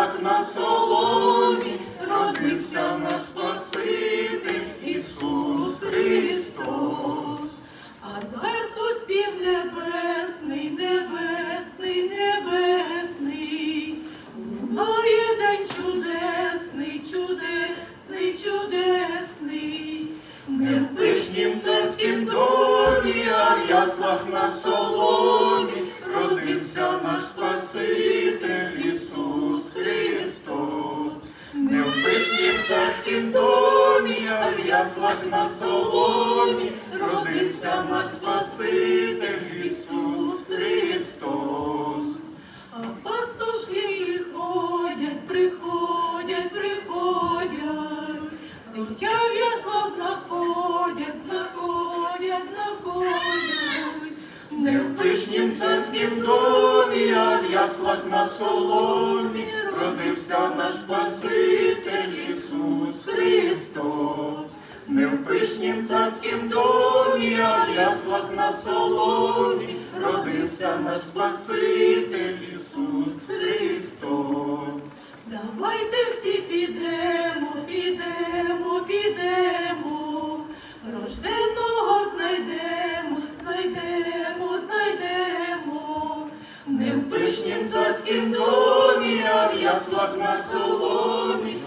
яслах на соломі родився наш Спаситель Ісус Христос. А зверху спів небесний, небесний, небесний, лунає день чудесний, чудесний, чудесний, не в пишнім царськім домі, а в яслах на соломі домі, а в яслах на соломі родився наш Спаситель Ісус Христос. А пастушки ходять, приходять, приходять, дитя в яслах знаходять, знаходять, знаходять. Не в пишнім царськім домі, а в яслах на соломі родився наш Спаситель Ісус Христос. Не в пишнім царськім домі, а в яслах на соломі родився наш Спаситель Ісус Христос. Давайте всі підемо, підемо, підемо, рожденого знайдемо, знайдемо, знайдемо. Не в пишнім царськім домі, а в яслах на соломі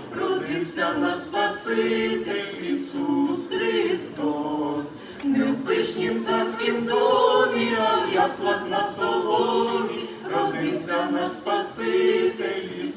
Спаситель Ісус Христос. Не в пишнім царськім домі, а в яслах на соломі родився наш Спаситель Ісус.